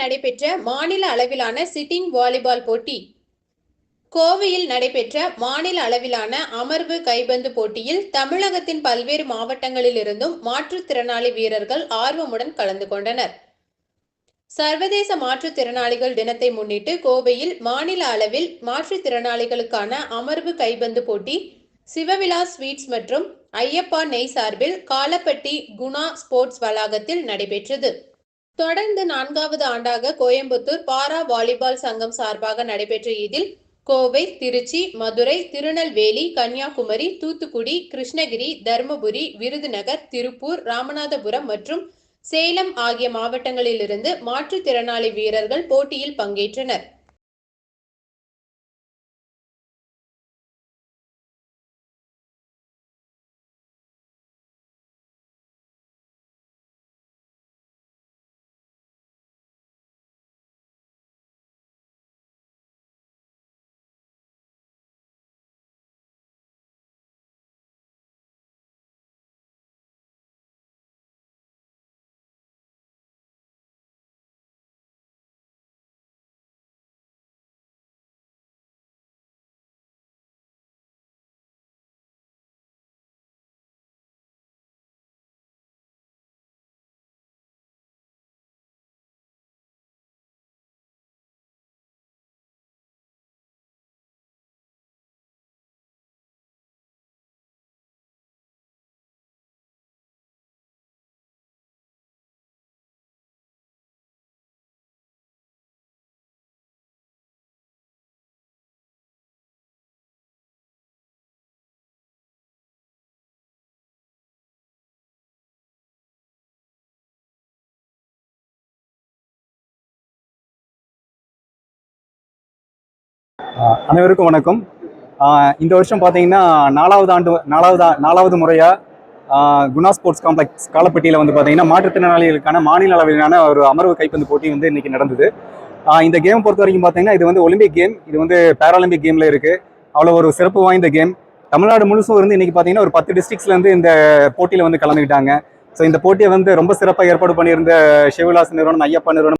நடைபெற்ற மாநில அளவிலான சிட்டிங் வாலிபால் போட்டி. கோவையில் நடைபெற்ற மாநில அளவிலான அமர்வு கைபந்து போட்டியில் தமிழகத்தின் பல்வேறு மாவட்டங்களிலிருந்தும் மாற்றுத்திறனாளி வீரர்கள் ஆர்வமுடன் கலந்து கொண்டனர். சர்வதேச மாற்றுத்திறனாளிகள் தினத்தை முன்னிட்டு கோவையில் மாநில அளவில் மாற்றுத்திறனாளிகளுக்கான அமர்வு கைபந்து போட்டி சிவவிலா ஸ்வீட்ஸ் மற்றும் ஐயப்பா நெய் சார்பில் காலப்பட்டி குணா ஸ்போர்ட்ஸ் வளாகத்தில் நடைபெற்றது. தொடர்ந்து நான்காவது ஆண்டாக கோயம்புத்தூர் பாரா வாலிபால் சங்கம் சார்பாக நடைபெற்ற இதில் கோவை திருச்சி மதுரை திருநெல்வேலி கன்னியாகுமரி தூத்துக்குடி கிருஷ்ணகிரி தருமபுரி விருதுநகர் திருப்பூர் ராமநாதபுரம் மற்றும் சேலம் ஆகிய மாவட்டங்களிலிருந்து மாற்றுத்திறனாளி வீரர்கள் போட்டியில் பங்கேற்றனர். அனைவருக்கும் வணக்கம். இந்த வருஷம் பார்த்தீங்கன்னா நாலாவது ஆண்டு நாலாவது நாலாவது முறையாக குணா ஸ்போர்ட்ஸ் காம்ப்ளெக்ஸ் காலப்பட்டியில் வந்து பார்த்தீங்கன்னா மாற்றுத்திறனாளிகளுக்கான மாநில அளவிலான ஒரு அமர்வு கைப்பந்து போட்டி வந்து இன்னைக்கு நடந்தது. இந்த கேம் பொறுத்த வரைக்கும் பார்த்தீங்கன்னா இது வந்து ஒலிம்பிக் கேம் இது வந்து பேராலிம்பிக் கேமில் இருக்குது அவ்வளோ ஒரு சிறப்பு வாய்ந்த கேம் தமிழ்நாடு முழுசும் இருந்து இன்றைக்கி பார்த்தீங்கன்னா ஒரு பத்து டிஸ்ட்ரிக்ஸ்லேருந்து இந்த போட்டியில் வந்து கலந்துக்கிட்டாங்க. ஸோ இந்த போட்டியை வந்து ரொம்ப சிறப்பாக ஏற்பாடு பண்ணியிருந்த சிவவிலாஸ் நிறுவனம் ஐயப்பா நிறுவனம்